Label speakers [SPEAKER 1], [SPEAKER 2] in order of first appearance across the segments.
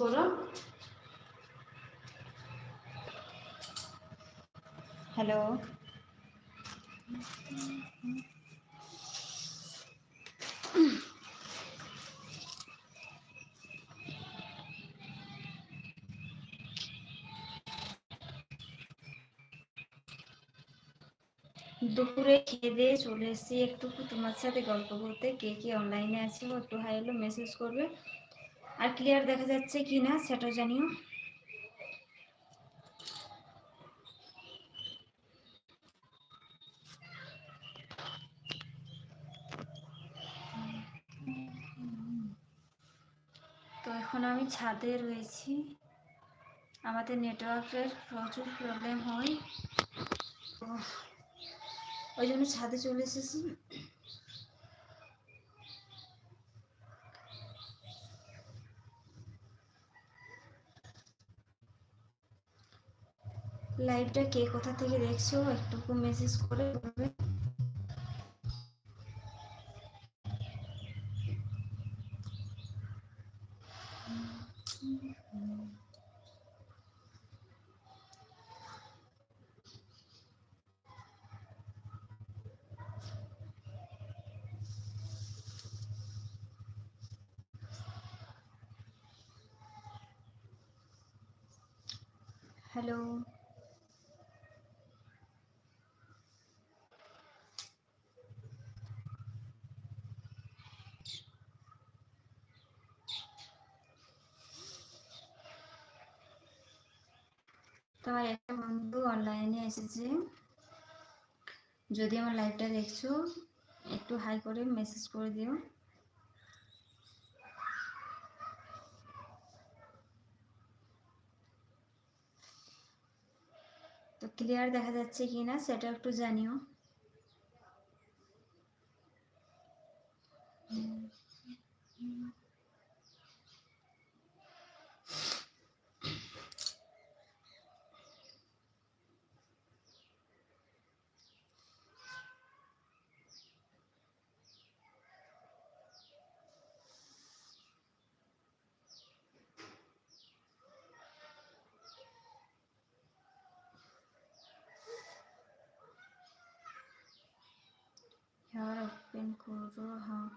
[SPEAKER 1] করো। হ্যালো দুপুরে খেয়ে দিয়ে চলে এসেছি। একটু তোমার সাথে গল্প করতে কে কে অনলাইনে আছো একটু হাই হলো মেসেজ করবে। আর ক্লিয়ার দেখা যাচ্ছে কি না সেটা জানিও। তো এখন আমি ছাদে রয়েছি। আমাদের নেটওয়ার্কের প্রচুর প্রবলেম হয়। ওই জন্য ছাদে চলে এসেছি। লাইভটা কে কোথা থেকে দেখছ একটুকু মেসেজ করে বলবে। হ্যালো তোমার একটা বন্ধু অনলাইনে এসেছে। যদি আমার লাইভটা দেখছ, একটু হাই করে মেসেজ করে দিও। তো ক্লিয়ার দেখা যাচ্ছে কি না সেটা একটু জানিও। হেয়ার ওপেন করো হ্যাঁ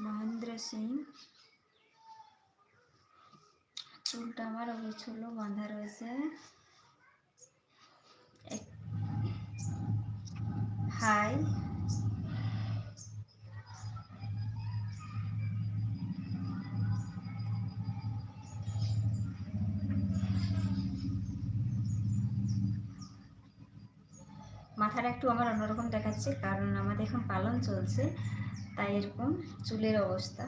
[SPEAKER 1] মহেন্দ্র সিং চুলটা আমার অবিচুল্ল বাঁধা রয়েছে। হাই মাথাটা একটু আমার অন্যরকম দেখাচ্ছে, কারণ আমাদের এখন পালন চলছে, তাই এরকম চুলের অবস্থা।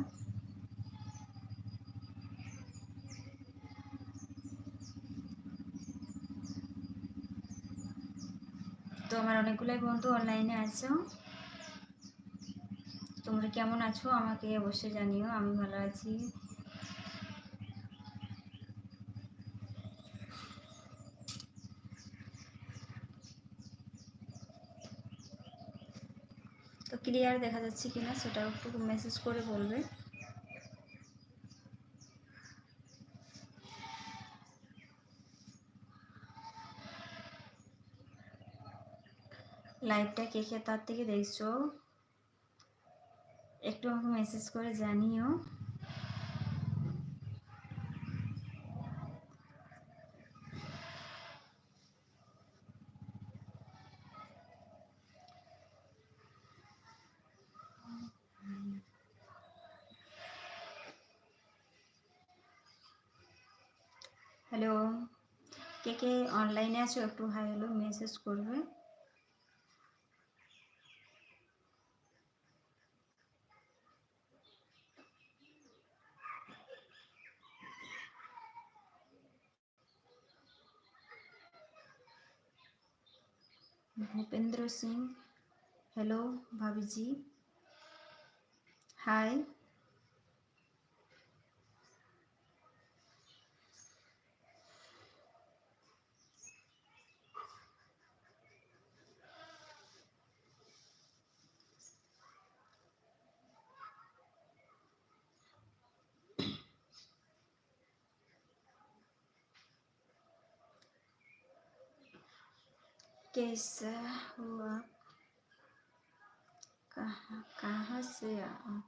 [SPEAKER 1] তো আমার অনেকগুলোই বন্ধু অনলাইনে আছো। তোমরা কেমন আছো? আমাকে অবশ্যই জানিও, আমি ভালো আছি। তো ক্লিয়ার দেখা যাচ্ছে কিনা সেটাও একটু মেসেজ করে বলবে। লাইভটা কে কে তার থেকে দেখছ? একটু আমাকে মেসেজ করে জানিও। হ্যালো কে কে অনলাইনে আছো একটু হাই হ্যালো মেসেজ করবে भूपेंद्र सिंह हेलो भाभी जी हाय कैसा हुआ? कहाँ कहाँ से आऊँ?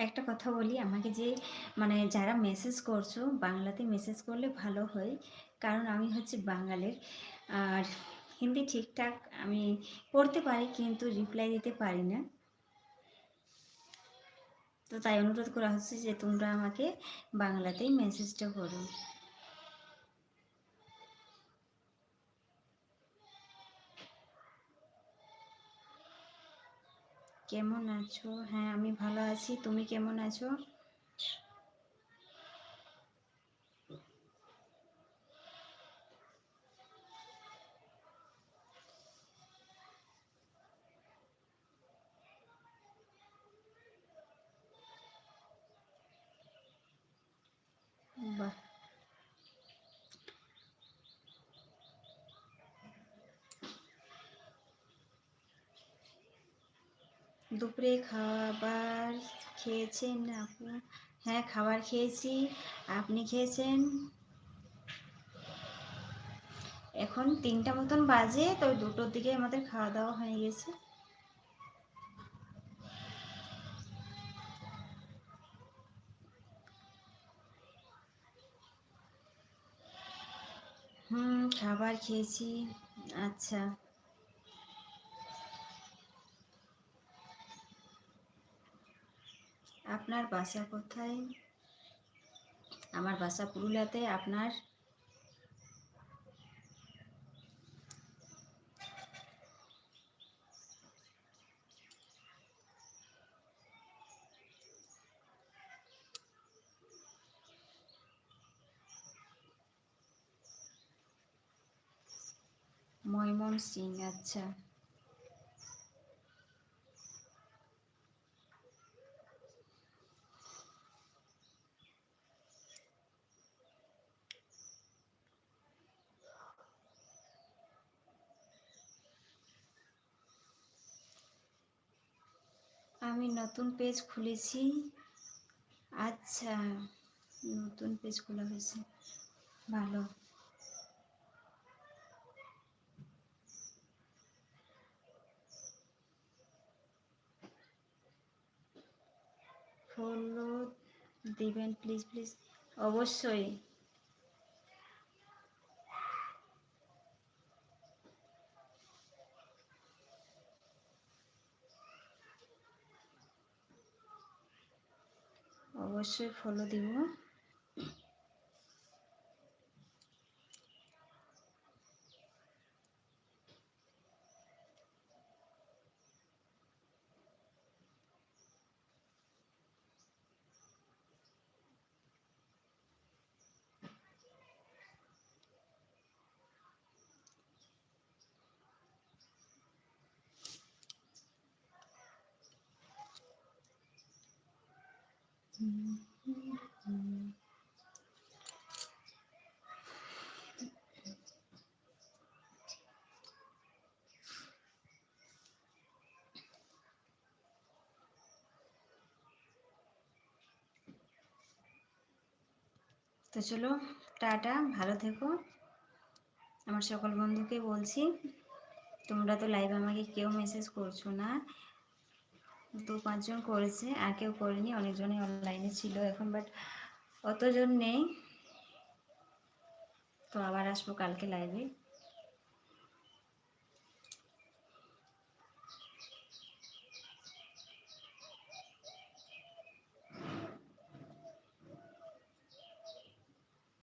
[SPEAKER 1] একটা কথা বলি, আমাকে যে মানে যারা মেসেজ করছ, বাংলাতে মেসেজ করলে ভালো হয়। কারণ আমি হচ্ছে বাঙালির। আর হিন্দি ঠিকঠাক আমি পড়তে পারি, কিন্তু রিপ্লাই দিতে পারি না। তো তাই অনুরোধ করা হচ্ছে যে তোমরা আমাকে বাংলাতেই মেসেজটা করো। কেমন আছো? হ্যাঁ আমি ভালো আছি। তুমি কেমন আছো? বাহ। দুপুরে খাবার খেয়েছেন আপু? হ্যাঁ খাবার খেয়েছি। আপনি খেয়েছেন? এখন তিনটা মতন বাজে, তো দুটোর দিকে আমাদের খাওয়া দাওয়া হয়ে গেছে। হুম, খাবার খেয়েছি। আচ্ছা। আপনার বাসা কোথায়? আমার বাসা পুরুলিয়াতে। আপনার? ময়মন সিং আচ্ছা। আমি নতুন পেজ খুলেছি। আচ্ছা নতুন পেজ খোলা হয়েছে। ভালো। ফলো দিবেন প্লিজ প্লিজ অবশ্যই। অবশ্যই ফলো দিব। তো চলো, টাটা, ভালো থেকো। আমার সকল বন্ধুকে বলছি, তোমরা তো লাইভ আমাকে কেউ মেসেজ করছ না। দু পাঁচজন করেছে, আর কেউ করেনি, অনেকজনই অনলাইনে ছিল এখন বাট অতজন নেই। তো আবার আসব কালকে লাইভে